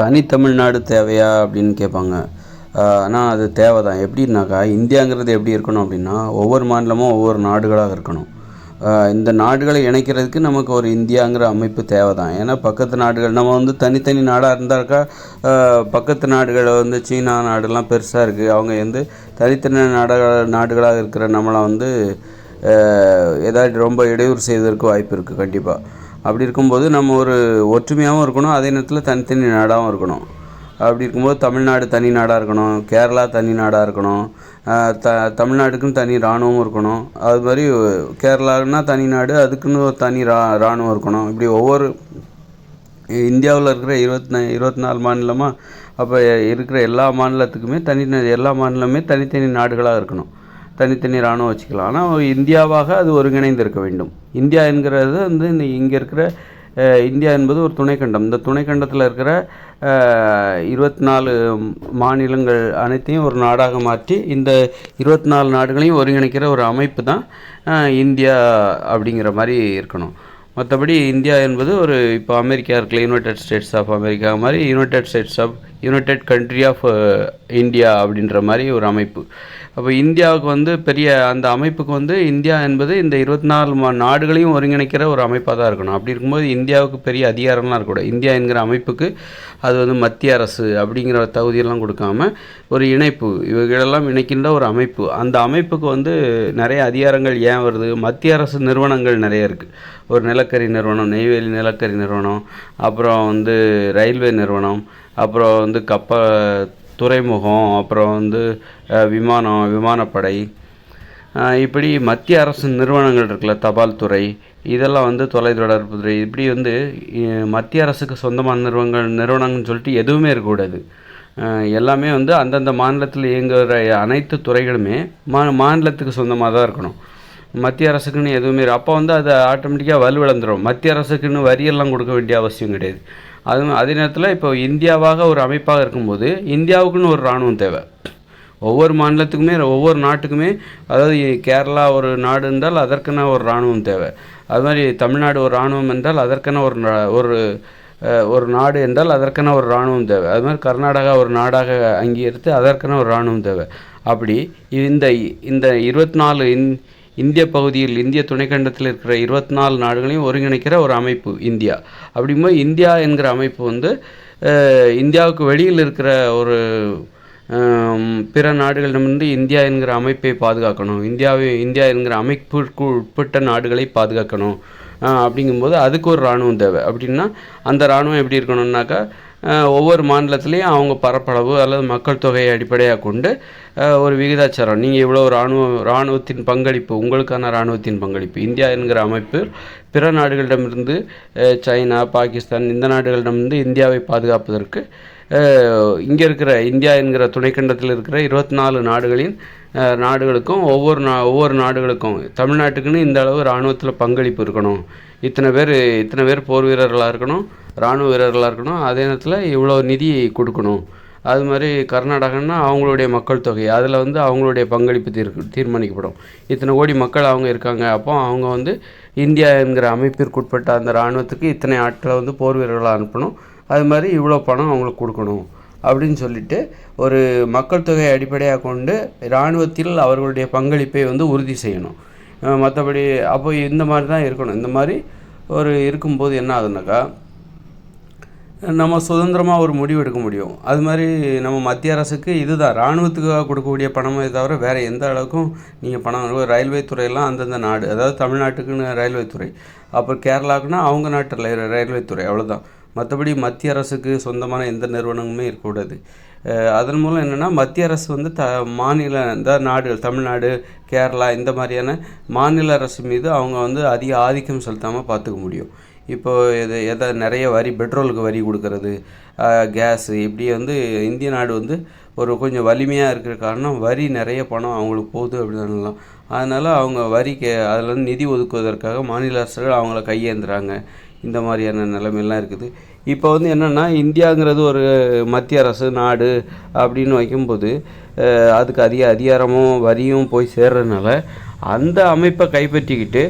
தனி தமிழ்நாடு தேவையா அப்படின்னு கேட்பாங்க. ஆனால் அது தேவை தான் எப்படின்னாக்கா இந்தியாங்கிறது எப்படி இருக்கணும் அப்படின்னா ஒவ்வொரு மாநிலமும் ஒவ்வொரு நாடுகளாக இருக்கணும். இந்த நாடுகளை இணைக்கிறதுக்கு நமக்கு ஒரு இந்தியாங்கிற அமைப்பு தேவை தான் ஏன்னா பக்கத்து நாடுகள் நம்ம வந்து தனித்தனி நாடாக இருந்தாக்கா பக்கத்து நாடுகள் வந்து சீனா நாடுலாம் பெருசாக இருக்குது அவங்க வந்து தனித்தனி நாடுகள் நாடுகளாக இருக்கிற நம்மளை வந்து ஏதாவது ரொம்ப இடையூறு செய்வதற்கு வாய்ப்பு இருக்குது கண்டிப்பாக அப்படி இருக்கும்போது நம்ம ஒரு ஒற்றுமையாகவும் இருக்கணும் அதே நேரத்தில் தனித்தனி நாடாகவும் இருக்கணும். அப்படி இருக்கும்போது தமிழ்நாடு தனி நாடாக இருக்கணும் கேரளா தனி நாடாக இருக்கணும் த தமிழ்நாடுக்குன்னு தனி இராணுவம் இருக்கணும். அது மாதிரி கேரளான்னா தனி நாடு அதுக்குன்னு ஒரு தனி ரா இராணுவம் இருக்கணும். இப்படி ஒவ்வொரு இந்தியாவில் இருக்கிற இருபத்தி இருபத்தி நாலு மாநிலமாக அப்போ இருக்கிற எல்லா மாநிலத்துக்குமே தனி எல்லா மாநிலமே தனித்தனி நாடுகளாக இருக்கணும். தனித்தனி இராணுவம் வச்சுக்கலாம். ஆனால் இந்தியாவாக அது ஒருங்கிணைந்திருக்க வேண்டும். இந்தியா என்கிறது வந்து இந்த இங்கே இருக்கிற இந்தியா என்பது ஒரு துணைக்கண்டம். இந்த துணைக்கண்டத்தில் இருக்கிற இருபத்தி நாலு மாநிலங்கள் அனைத்தையும் ஒரு நாடாக மாற்றி இந்த இருபத்தி நாலு நாடுகளையும் ஒருங்கிணைக்கிற ஒரு அமைப்பு தான் இந்தியா அப்படிங்கிற மாதிரி இருக்கணும். மற்றபடி இந்தியா என்பது ஒரு இப்போ அமெரிக்கா இருக்கல யுனைடெட் ஸ்டேட்ஸ் ஆஃப் அமெரிக்கா மாதிரி United States of United country of India அப்படின்ற மாதிரி ஒரு அமைப்பு. அப்போ இந்தியாவுக்கு வந்து பெரிய அந்த அமைப்புக்கு வந்து இந்தியா என்பது இந்த இருபத்தி நாலு மா நாடுகளையும் ஒருங்கிணைக்கிற ஒரு அமைப்பாக தான் இருக்கணும். அப்படி இருக்கும்போது இந்தியாவுக்கு பெரிய அதிகாரம்லாம் இருக்கக்கூடாது. இந்தியா என்கிற அமைப்புக்கு அது வந்து மத்திய அரசு அப்படிங்கிற தகுதியெல்லாம் கொடுக்காம ஒரு இணைப்பு இவைகளெல்லாம் இணைக்கின்ற ஒரு அமைப்பு. அந்த அமைப்புக்கு வந்து நிறைய அதிகாரங்கள் ஏன் வருது? மத்திய அரசு நிறுவனங்கள் நிறைய இருக்குது ஒரு நிலக்கரி நிறுவனம் நெய்வேலி நிலக்கரி நிறுவனம் அப்புறம் வந்து ரயில்வே நிறுவனம் அப்புறம் வந்து கப்ப துறைமுகம் அப்புறம் வந்து விமானம் விமானப்படை இப்படி மத்திய அரசு நிறுவனங்கள் இருக்குல்ல தபால் துறை இதெல்லாம் வந்து தொலைத்தொடர்பு துறை இப்படி வந்து மத்திய அரசுக்கு சொந்தமான நிறுவனங்கள் நிறுவனங்கள்னு சொல்லிட்டு எதுவுமே இருக்கக்கூடாது. எல்லாமே வந்து அந்தந்த மாநிலத்தில் இயங்குகிற அனைத்து துறைகளுமே மா மாநிலத்துக்கு சொந்தமாக தான் இருக்கணும். மத்திய அரசுக்குன்னு எதுவுமே அப்போ வந்து அது ஆட்டோமேட்டிக்காக வலுவிழந்துடும் மத்திய அரசுக்குன்னு வரியெல்லாம் கொடுக்க வேண்டிய அவசியம் கிடையாது. அது அதே நேரத்தில் இப்போ இந்தியாவாக ஒரு அமைப்பாக இருக்கும்போது இந்தியாவுக்குன்னு ஒரு இராணுவம் தேவை. ஒவ்வொரு மாநிலத்துக்குமே ஒவ்வொரு நாட்டுக்குமே அதாவது கேரளா ஒரு நாடு என்றால் அதற்கென ஒரு இராணுவம் தேவை. அது மாதிரி தமிழ்நாடு ஒரு இராணுவம் என்றால் அதற்கென ஒரு நா- ஒரு ஒரு நாடு என்றால் அதற்கென ஒரு இராணுவம் தேவை. அது மாதிரி கர்நாடகா ஒரு நாடாக அங்கீகரித்து அதற்கென ஒரு இராணுவம் தேவை. அப்படி இந்த இந்த இருபத்தி நாலு இந் இந்திய பகுதியில் இந்திய துணைக்கண்டத்தில் இருக்கிற இருபத்தி நாலு நாடுகளையும் ஒருங்கிணைக்கிற ஒரு அமைப்பு இந்தியா. அப்படிங்கும்போது இந்தியா என்கிற அமைப்பு வந்து இந்தியாவுக்கு வெளியில் இருக்கிற ஒரு பிற நாடுகளிடமிருந்து இந்தியா என்கிற அமைப்பை பாதுகாக்கணும். இந்தியாவை இந்தியா என்கிற அமைப்பிற்கு உட்பட்ட நாடுகளை பாதுகாக்கணும். அப்படிங்கும்போது அதுக்கு ஒரு இராணுவம் தேவை. அப்படின்னா அந்த இராணுவம் எப்படி இருக்கணும்னாக்கா ஒவ்வொரு மாநிலத்திலையும் அவங்க பரப்பளவு அல்லது மக்கள் தொகையை அடிப்படையாக கொண்டு ஒரு விகிதாச்சாரம். நீங்கள் இவ்வளோ இராணுவ இராணுவத்தின் பங்களிப்பு உங்களுக்கான இராணுவத்தின் பங்களிப்பு. இந்தியா என்கிற அமைப்பு பிற நாடுகளிடமிருந்து சைனா பாகிஸ்தான் இந்த நாடுகளிடமிருந்து இந்தியாவை பாதுகாப்பதற்கு இங்கே இருக்கிற இந்தியா என்கிற துணைக்கண்டத்தில் இருக்கிற இருபத்தி நாலு நாடுகளின் நாடுகளுக்கும் ஒவ்வொரு நா ஒவ்வொரு நாடுகளுக்கும். தமிழ்நாட்டுக்குன்னு இந்த அளவு இராணுவத்தில் பங்களிப்பு இருக்கணும். இத்தனை பேர் இத்தனை பேர் போர் வீரர்களாக இருக்கணும் இராணுவ வீரர்களாக இருக்கணும் அதே நேரத்தில் இவ்வளோ நிதி கொடுக்கணும். அது மாதிரி கர்நாடகன்னா அவங்களுடைய மக்கள் தொகை. அதில் வந்து அவங்களுடைய பங்களிப்பு தீர் தீர்மானிக்கப்படும். இத்தனை கோடி மக்கள் அவங்க இருக்காங்க அப்போ அவங்க வந்து இந்தியா என்கிற அமைப்பிற்குட்பட்ட அந்த இராணுவத்துக்கு இத்தனை ஆட்களை வந்து போர் வீரர்களாக அனுப்பணும். அது மாதிரி இவ்வளோ பணம் அவங்களுக்கு கொடுக்கணும். அப்படின்னு சொல்லிட்டு ஒரு மக்கள் தொகையை அடிப்படையாக கொண்டு இராணுவத்தில் அவர்களுடைய பங்களிப்பை வந்து உறுதி செய்யணும். மற்றபடி அப்போ இந்த மாதிரி தான் இருக்கணும். இந்த மாதிரி ஒரு இருக்கும்போது என்ன ஆகுதுனாக்கா நம்ம சுதந்திரமாக ஒரு முடிவு எடுக்க முடியும். அது மாதிரி நம்ம மத்திய அரசுக்கு இதுதான். இராணுவத்துக்காக கொடுக்கக்கூடிய பணமே தவிர வேறு எந்த அளவுக்கும் நீங்கள் பணம் ரயில்வே துறையெல்லாம் அந்தந்த நாடு அதாவது தமிழ்நாட்டுக்குன்னு ரயில்வே துறை. அப்புறம் கேரளாவுக்குன்னா அவங்க நாட்டு ரயில்வே துறை அவ்வளோதான் மற்றபடி மத்திய அரசுக்கு சொந்தமான எந்த நிறுவனமுமே இருக்கக்கூடாது. அதன் மூலம் என்னென்னா மத்திய அரசு வந்து த மாநில இந்த நாடுகள் தமிழ்நாடு கேரளா இந்த மாதிரியான மாநில அரசு மீது அவங்க வந்து அதிக ஆதிக்கம் செலுத்தாமல் பார்த்துக்க முடியும். இப்போது எது எதை நிறைய வரி பெட்ரோலுக்கு வரி கொடுக்கறது கேஸு இப்படி வந்து இந்திய நாடு வந்து ஒரு கொஞ்சம் வலிமையாக இருக்கிற காரணம் வரி நிறைய பணம் அவங்களுக்கு போகுது அப்படின்லாம் அதனால் அவங்க வரிக்கு அதில் வந்து நிதி ஒதுக்குவதற்காக மாநில அரசுகள் அவங்கள கையேந்துறாங்க. இந்த மாதிரியான நிலைமையெல்லாம் இருக்குது. இப்போ வந்து என்னென்னா இந்தியாங்கிறது ஒரு மத்திய அரசு நாடு அப்படின்னு வைக்கும்போது அதுக்கு அதிக அதிகாரமும் வரியும் போய் சேர்றதுனால அந்த அமைப்பை கைப்பற்றிக்கிட்டு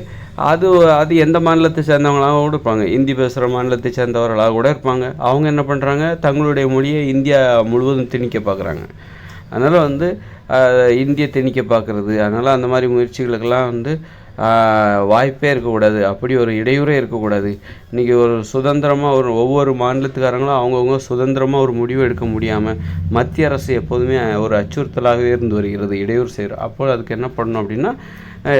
அது அது எந்த மாநிலத்தை சேர்ந்தவங்களாக கூட இருப்பாங்க. இந்தி பேசுகிற மாநிலத்தை சேர்ந்தவர்களாக கூட இருப்பாங்க. அவங்க என்ன பண்ணுறாங்க தங்களுடைய மொழியை இந்தியா முழுவதும் திணிக்க பார்க்குறாங்க. அதனால் வந்து இந்திய திணிக்க பார்க்குறது அதனால் அந்த மாதிரி முயற்சிகளுக்கெல்லாம் வந்து வாய்ப்பே இருக்கக்கூடாது. அப்படி ஒரு இடையூறே இருக்கக்கூடாது. இன்றைக்கி ஒரு சுதந்திரமாக ஒரு ஒவ்வொரு மாநிலத்துக்காரங்களும் அவங்கவுங்க சுதந்திரமாக ஒரு முடிவு எடுக்க முடியாமல் மத்திய அரசு எப்போதுமே ஒரு அச்சுறுத்தலாகவே இருந்து வருகிறது இடையூறு செய்கிறோம் அப்போ அதுக்கு என்ன பண்ணணும் அப்படின்னா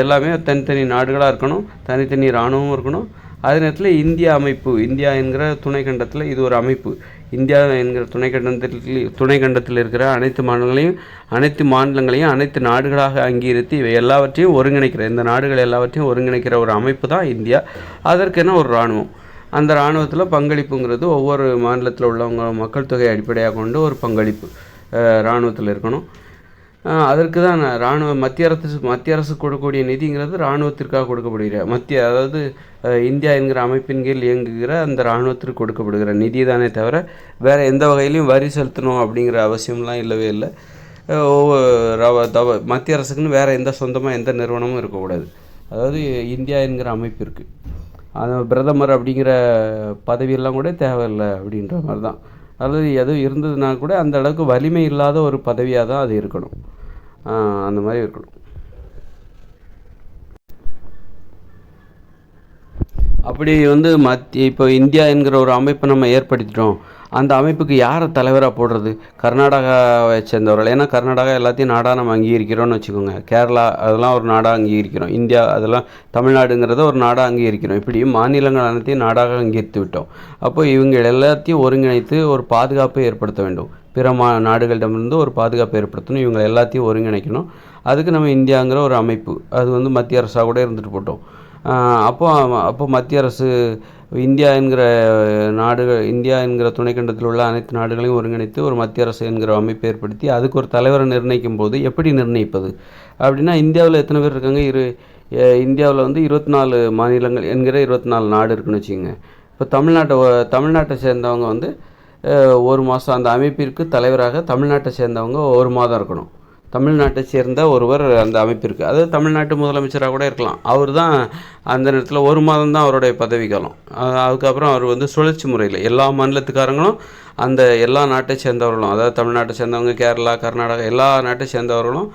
எல்லாமே தனித்தனி நாடுகளாக இருக்கணும் தனித்தனி இராணுவமும் இருக்கணும் அதே நேரத்தில் இந்தியா அமைப்பு இந்தியா என்கிற துணைக்கண்டத்தில் இது ஒரு அமைப்பு. இந்தியா என்கிற துணைக்கண்டத்தில் துணைக்கண்டத்தில் இருக்கிற அனைத்து மாநிலங்களையும் அனைத்து மாநிலங்களையும் அனைத்து நாடுகளாக அங்கீகரித்து இவை எல்லாவற்றையும் ஒருங்கிணைக்கிற இந்த நாடுகள் எல்லாவற்றையும் ஒருங்கிணைக்கிற ஒரு அமைப்பு தான் இந்தியா. அதற்கென ஒரு இராணுவம்? அந்த இராணுவத்தில் பங்களிப்புங்கிறது ஒவ்வொரு மாநிலத்தில் உள்ளவங்க மக்கள் தொகையை அடிப்படையாக கொண்டு ஒரு பங்களிப்பு இராணுவத்தில் இருக்கணும். அதற்கு தான் நான் இராணுவ மத்திய அரசு மத்திய அரசு கொடுக்கக்கூடிய நிதிங்கிறது இராணுவத்திற்காக கொடுக்கப்படுகிற மத்திய அதாவது இந்தியா என்கிற அமைப்பின் கீழ் இயங்குகிற அந்த இராணுவத்திற்கு கொடுக்கப்படுகிற நிதி தானே தவிர வேறு எந்த வகையிலையும் வரி செலுத்தணும் அப்படிங்கிற அவசியம்லாம் இல்லவே இல்லை. ஒவ்வொரு தவ மத்திய அரசுக்குன்னு வேறு எந்த சொந்தமாக எந்த நிறுவனமும் இருக்கக்கூடாது. அதாவது இந்தியா என்கிற அமைப்பு இருக்குது அந்த பிரதமர் அப்படிங்கிற பதவியெல்லாம் கூட தேவையில்லை அப்படின்ற மாதிரி தான் அதாவது எதுவும் இருந்ததுன்னா கூட அந்த அளவுக்கு வலிமை இல்லாத ஒரு பதவியாக தான் அது இருக்கணும். அந்த மாதிரி இருக்கணும். அப்படி வந்து மத்திய இப்போ இந்தியா என்கிற ஒரு அமைப்பை நம்ம ஏற்படுத்திட்டோம். அந்த அமைப்புக்கு யாரை தலைவராக போடுறது? கர்நாடகாவை சேர்ந்தவர்கள். ஏன்னா கர்நாடகா எல்லாத்தையும் நாடாக நம்ம அங்கீகரிக்கிறோம்னு வச்சுக்கோங்க. கேரளா அதெல்லாம் ஒரு நாடாக அங்கீகரிக்கிறோம். இந்தியா அதெல்லாம் தமிழ்நாடுங்கிறத ஒரு நாடாக அங்கீகரிக்கிறோம். இப்படி மாநிலங்கள் அனைத்தையும் நாடாக அங்கீகரித்து விட்டோம். அப்போ இவங்க எல்லாத்தையும் ஒருங்கிணைத்து ஒரு பாதுகாப்பை ஏற்படுத்த வேண்டும். பிற மா நாடுகளிடமிருந்து ஒரு பாதுகாப்பு ஏற்படுத்தணும். இவங்க எல்லாத்தையும் ஒருங்கிணைக்கணும். அதுக்கு நம்ம இந்தியாங்கிற ஒரு அமைப்பு. அது வந்து மத்திய அரசாக கூட இருந்துட்டு போட்டோம். அப்போ அப்போ மத்திய அரசு இந்தியா என்கிற நாடுகள் இந்தியா என்கிற துணைக்கண்டத்தில் உள்ள அனைத்து நாடுகளையும் ஒருங்கிணைத்து ஒரு மத்திய அரசு என்கிற அமைப்பை ஏற்படுத்தி அதுக்கு ஒரு தலைவரை நிர்ணயிக்கும் போது எப்படி நிர்ணயிப்பது? அப்படின்னா இந்தியாவில் எத்தனை பேர் இருக்காங்க? இரு இந்தியாவில் வந்து இருபத்தி நாலு மாநிலங்கள் என்கிற இருபத்தி நாலு நாடு இருக்குன்னு வச்சுக்கோங்க. இப்போ தமிழ்நாட்டை தமிழ்நாட்டை சேர்ந்தவங்க வந்து ஒரு மாதம் அந்த அமைப்பிற்கு தலைவராக தமிழ்நாட்டை சேர்ந்தவங்க ஒரு மாதம் இருக்கணும். தமிழ்நாட்டை சேர்ந்த ஒருவர் அந்த அமைப்பிற்கு. அதாவது தமிழ்நாட்டு முதலமைச்சராக கூட இருக்கலாம். அவர் தான் அந்த நேரத்தில் ஒரு மாதம் தான் அவருடைய பதவி காலம் அதுக்கப்புறம் அவர் வந்து சுழற்சி முறையில் எல்லா மாநிலத்துக்காரங்களும் அந்த எல்லா நாட்டை சேர்ந்தவர்களும் அதாவது தமிழ்நாட்டை சேர்ந்தவங்க கேரளா கர்நாடகா எல்லா நாட்டை சேர்ந்தவர்களும்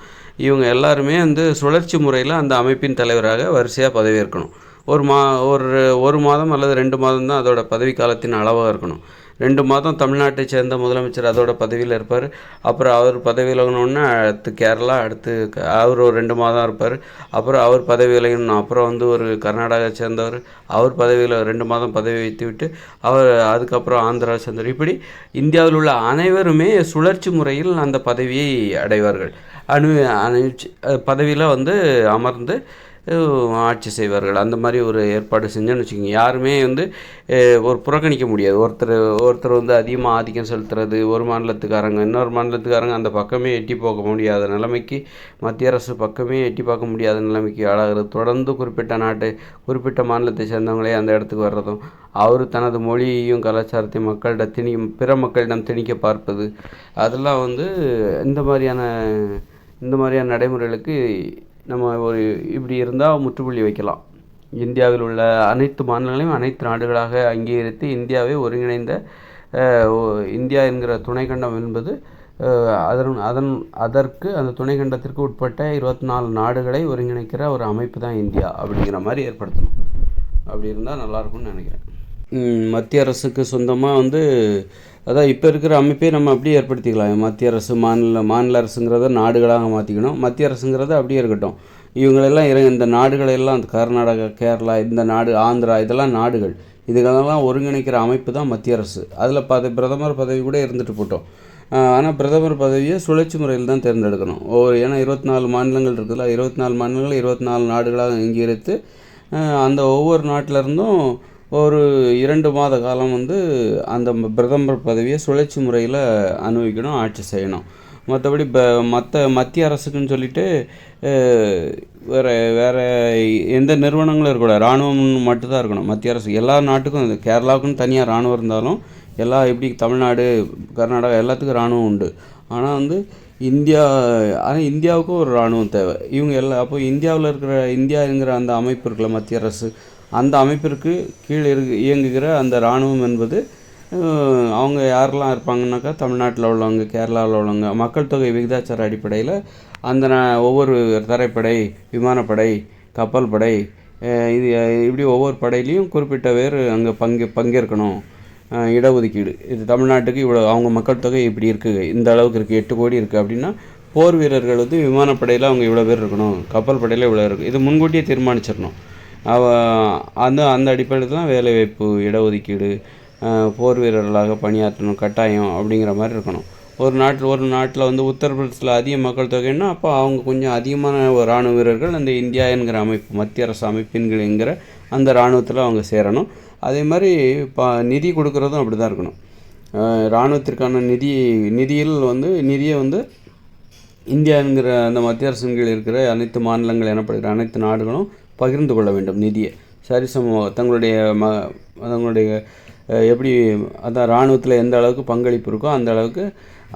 இவங்க எல்லாருமே வந்து சுழற்சி முறையில் அந்த அமைப்பின் தலைவராக வரிசையாக பதவியேற்கணும். ஒரு மா ஒரு ஒரு மாதம் அல்லது ரெண்டு மாதம் தான் அதோட பதவி காலத்தின் அளவாக இருக்கணும். ரெண்டு மாதம் தமிழ்நாட்டை சேர்ந்த முதலமைச்சர் அதோட பதவியில் இருப்பார். அப்புறம் அவர் பதவி விலகணுன்னு அடுத்து கேரளா அடுத்து அவர் ஒரு ரெண்டு மாதம் இருப்பார். அப்புறம் அவர் பதவி விலகணும். அப்புறம் வந்து ஒரு கர்நாடகா சேர்ந்தவர். அவர் பதவியில் ரெண்டு மாதம் பதவி வைத்து விட்டு அவர் அதுக்கப்புறம் ஆந்திரா சேர்ந்தவர். இப்படி இந்தியாவில் உள்ள அனைவருமே சுழற்சி முறையில் அந்த பதவியை அடைவார்கள். அணு அணு பதவியில் வந்து அமர்ந்து ஆட்சி செய்வார்கள். அந்த மாதிரி ஒரு ஏற்பாடு செஞ்சோன்னு வச்சுக்கோங்க. யாருமே வந்து ஒரு புறக்கணிக்க முடியாது. ஒருத்தர் ஒருத்தர் வந்து அதிகமாக ஆதிக்கம் செலுத்துறது ஒரு மாநிலத்துக்காரங்க இன்னொரு மாநிலத்துக்காரங்க அந்த பக்கமே எட்டி போக முடியாத நிலைமைக்கு மத்திய அரசு பக்கமே எட்டி பார்க்க முடியாத நிலைமைக்கு ஆளாகிறது. தொடர்ந்து குறிப்பிட்ட நாட்டு குறிப்பிட்ட மாநிலத்தை சேர்ந்தவங்களே அந்த இடத்துக்கு வர்றதும் அவர் தனது மொழியையும் கலாச்சாரத்தையும் மக்களிடம் திணி பிற மக்களிடம் திணிக்க பார்ப்பது. அதெல்லாம் வந்து இந்த மாதிரியான இந்த மாதிரியான நடைமுறைகளுக்கு நம்ம ஒரு இப்படி இருந்தால் முற்றுப்புள்ளி வைக்கலாம். இந்தியாவில் உள்ள அனைத்து மாநிலங்களையும் அனைத்து நாடுகளாக அங்கீகரித்து இந்தியாவை ஒருங்கிணைந்த இந்தியா என்கிற துணைக்கண்டம் என்பது அதன் அதன் அதற்கு அந்த துணைக்கண்டத்திற்கு உட்பட்ட இருபத்தி நாலு நாடுகளை ஒருங்கிணைக்கிற ஒரு அமைப்பு தான் இந்தியா அப்படிங்கிற மாதிரி ஏற்படுத்தணும். அப்படி இருந்தால் நல்லாயிருக்கும்னு நினைக்கிறேன். மத்திய அரசுக்கு சொந்தமாக வந்து அதான் இப்போ இருக்கிற அமைப்பே நம்ம அப்படியே ஏற்படுத்திக்கலாம். மத்திய அரசு மாநில மாநில அரசுங்கிறத நாடுகளாக மாற்றிக்கணும் மத்திய அரசுங்கிறத அப்படியே இருக்கட்டும். இவங்களெல்லாம் இற இந்த நாடுகளெல்லாம் இந்த கர்நாடகா கேரளா இந்த நாடு ஆந்திரா இதெல்லாம் நாடுகள். இதுகளெல்லாம் ஒருங்கிணைக்கிற அமைப்பு தான் மத்திய அரசு. அதில் பத பிரதமர் பதவி கூட இருந்துட்டு போட்டோம். ஆனால் பிரதமர் பதவியை சுழற்சி முறையில் தான் தேர்ந்தெடுக்கணும். ஒவ்வொரு ஏன்னா இருபத்தி நாலு மாநிலங்கள் இருக்குல்ல இருபத்தி நாலு மாநிலங்கள் இருபத்தி நாலு நாடுகளாக அங்கீகரித்து அஹ், அந்த ஒவ்வொரு நாட்டிலருந்தும் இருந்தும் ஒரு இரண்டு மாத காலம் வந்து அந்த பிரதமர் பதவியை சுழற்சி முறையில் அனுபவிக்கணும் ஆட்சி செய்யணும். மற்றபடி ப மற்ற மத்திய அரசுக்குன்னு சொல்லிட்டு வேறு வேற வேற எந்த நிறுவனங்களும் இருக்கக்கூடாது. இராணுவம் மட்டும்தான் இருக்கணும். மத்திய அரசு எல்லா நாட்டுக்கும் கேரளாவுக்குன்னு தனியாக இராணுவம் இருந்தாலும் எல்லா எப்படி தமிழ்நாடு கர்நாடகா எல்லாத்துக்கும் இராணுவம் உண்டு. ஆனால் வந்து இந்தியா ஆனால் இந்தியாவுக்கும் ஒரு இராணுவம் தேவை. இவங்க எல்லாம் அப்போ இந்தியாவில் இருக்கிற இந்தியாங்கிற அந்த அமைப்பு இருக்குல்ல மத்திய அரசு அந்த அமைப்பிற்கு கீழே இருக்கு இயங்குகிற அந்த இராணுவம் என்பது அவங்க யாரெல்லாம் இருப்பாங்கன்னாக்கா தமிழ்நாட்டில் உள்ளவங்க கேரளாவில் உள்ளவங்க மக்கள் தொகை விகிதாச்சார அடிப்படையில் அந்த நா- ஒவ்வொரு தரைப்படை விமானப்படை கப்பல் படை இது இப்படி ஒவ்வொரு படையிலையும் குறிப்பிட்ட பேர் அங்கே பங்கு பங்கேற்கணும். இடஒதுக்கீடு. இது தமிழ்நாட்டுக்கு இவ்வளோ அவங்க மக்கள் தொகை இப்படி இருக்குது இந்த அளவுக்கு இருக்குது எட்டு கோடி இருக்குது அப்படின்னா போர் வீரர்கள் வந்து விமானப்படையில் அவங்க இவ்வளோ பேர் இருக்கணும் கப்பல் படையில் இவ்வளோ இருக்குது இது முன்கூட்டியே தீர்மானிச்சிடணும். அந்த அந்த அடிப்படையில் தான் வேலைவாய்ப்பு இடஒதுக்கீடு போர் வீரர்களாக பணியாற்றணும் கட்டாயம் அப்படிங்கிற மாதிரி இருக்கணும். ஒரு நாட்டில் ஒரு நாட்டில் வந்து உத்தரப்பிரதேசத்தில் அதிக மக்கள் தொகைன்னா அப்போ அவங்க கொஞ்சம் அதிகமான இராணுவ வீரர்கள் அந்த இந்தியா என்கிற அமைப்பு மத்திய அரசு அமைப்பின்கள் என்கிற அந்த இராணுவத்தில் அவங்க சேரணும். அதே மாதிரி ப நிதி கொடுக்குறதும் அப்படி தான் இருக்கணும் இராணுவத்திற்கான நிதி நிதியில் வந்து நிதியை வந்து இந்தியாங்கிற அந்த மத்திய அரசின் கீழ் இருக்கிற அனைத்து மாநிலங்கள் எனப்படுகிற அனைத்து நாடுகளும் பகிர்ந்து கொள்ள வேண்டும் நிதியை. சரிசம தங்களுடைய ம தங்களுடைய எப்படி அதான் இராணுவத்தில் எந்த அளவுக்கு பங்களிப்பு இருக்கோ அந்த அளவுக்கு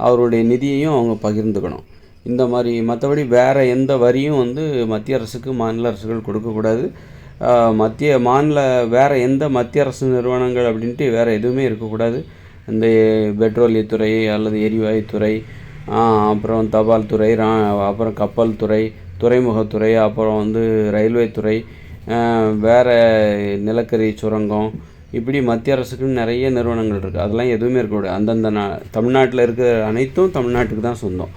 அவருடைய நிதியையும் அவங்க பகிர்ந்துக்கணும். இந்த மாதிரி மற்றபடி வேறு எந்த வரியும் வந்து மத்திய அரசுக்கு மாநில அரசுகள் கொடுக்கக்கூடாது மத்திய மாநில வேறு எந்த மத்திய அரசு நிறுவனங்கள் அப்படின்ட்டு வேறு எதுவுமே இருக்கக்கூடாது இந்த பெட்ரோலியத்துறை அல்லது எரிவாயுத்துறை அப்புறம் தபால் துறை ரா அப்புறம் கப்பல் துறை துறைமுகத்துறை அப்புறம் வந்து ரயில்வே துறை வேறு நிலக்கரி சுரங்கம் இப்படி மத்திய அரசுக்குன்னு நிறைய நிறுவனங்கள் இருக்குது அதெல்லாம் எதுவுமே இருக்கக்கூடாது அந்தந்த நா தமிழ்நாட்டில் இருக்கிற அனைத்தும் தமிழ்நாட்டுக்கு தான் சொந்தம்.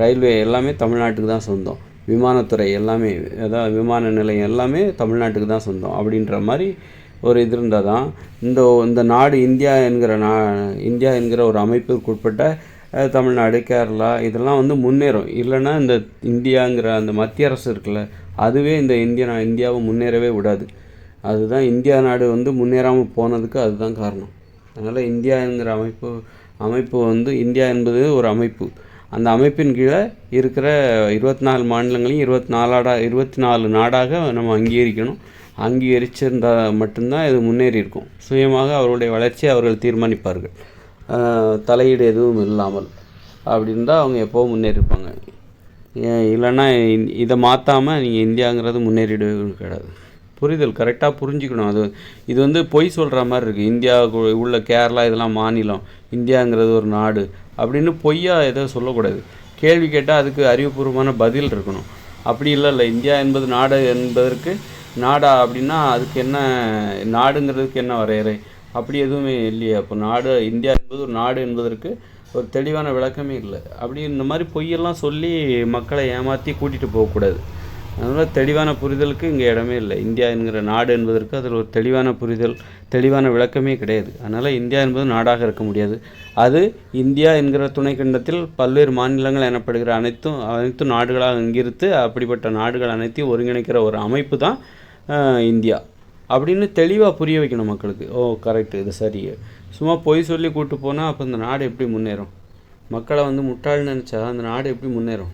ரயில்வே எல்லாமே தமிழ்நாட்டுக்கு தான் சொந்தம். விமானத்துறை எல்லாமே அதாவது விமான நிலையம் எல்லாமே தமிழ்நாட்டுக்கு தான் சொந்தம். அப்படின்ற மாதிரி ஒரு இது இருந்தால் தான் இந்த இந்த நாடு இந்தியா என்கிற நா இந்தியா என்கிற ஒரு அமைப்புக்கு உட்பட்ட தமிழ்நாடு கேரளா இதெல்லாம் வந்து முன்னேறும். இல்லைன்னா இந்த இந்தியாங்கிற அந்த மத்திய அரசு இருக்குல்ல அதுவே இந்த இந்தியா நா- இந்தியாவை முன்னேறவே விடாது. அதுதான் இந்தியா நாடு வந்து முன்னேறாமல் போனதுக்கு அதுதான் காரணம். அதனால் இந்தியாங்கிற அமைப்பு அமைப்பு வந்து இந்தியா என்பது ஒரு அமைப்பு. அந்த அமைப்பின் கீழே இருக்கிற இருபத்தி நாலு மாநிலங்களையும் இருபத்தி நாலாடா இருபத்தி நாலு நாடாக நம்ம அங்கீகரிக்கணும். அங்கீகரிச்சிருந்தால் மட்டும்தான் இது முன்னேறி இருக்கும் சுயமாக அவருடைய வளர்ச்சியை அவர்கள் தீர்மானிப்பார்கள். தலையீடு எதுவும் இல்லாமல் அப்படின்னு தான் அவங்க எப்போவும் முன்னேறிப்பாங்க. இல்லைன்னா இதை மாற்றாமல் நீங்கள் இந்தியாங்கிறது முன்னேறிடவே கிடையாது. புரிதல் கரெக்டாக புரிஞ்சுக்கணும். அது இது வந்து பொய் சொல்கிற மாதிரி இருக்குது இந்தியாவுக்கு உள்ள கேரளா இதெல்லாம் மாநிலம் இந்தியாங்கிறது ஒரு நாடு அப்படின்னு பொய்யா எதுவும் சொல்லக்கூடாது. கேள்வி கேட்டால் அதுக்கு அறிவுபூர்வமான பதில் இருக்கணும். அப்படி இல்லை இல்லை. இந்தியா என்பது நாடு என்பதற்கு நாடா அப்படின்னா அதுக்கு என்ன நாடுங்கிறதுக்கு என்ன வரையறை? அப்படி எதுவுமே இல்லையே. அப்போ நாடு இந்தியா என்பது ஒரு நாடு என்பதற்கு ஒரு தெளிவான விளக்கமே இல்லை. அப்படி இந்த மாதிரி பொய்யெல்லாம் சொல்லி மக்களை ஏமாற்றி கூட்டிகிட்டு போகக்கூடாது. அதனால் தெளிவான புரிதலுக்கு இங்கே இடமே இல்லை. இந்தியா என்கிற நாடு என்பதற்கு அதில் ஒரு தெளிவான புரிதல் தெளிவான விளக்கமே கிடையாது. அதனால் இந்தியா என்பது நாடாக இருக்க முடியாது. அது இந்தியா என்கிற துணைக்கண்டத்தில் பல்வேறு மாநிலங்கள் எனப்படுகிற அனைத்தும் அனைத்து நாடுகளாக அங்கிருத்து அப்படிப்பட்ட நாடுகள் அனைத்தையும் ஒருங்கிணைக்கிற ஒரு அமைப்பு தான் இந்தியா. அப்படின்னு தெளிவாக புரிய வைக்கணும் மக்களுக்கு. ஓ கரெக்ட் இது சரி. சும்மா பொய் சொல்லி கூப்பிட்டு போனால் அப்போ இந்த நாடு எப்படி முன்னேறும்? மக்களை வந்து முட்டாள்னு நினச்சா அந்த நாடு எப்படி முன்னேறும்?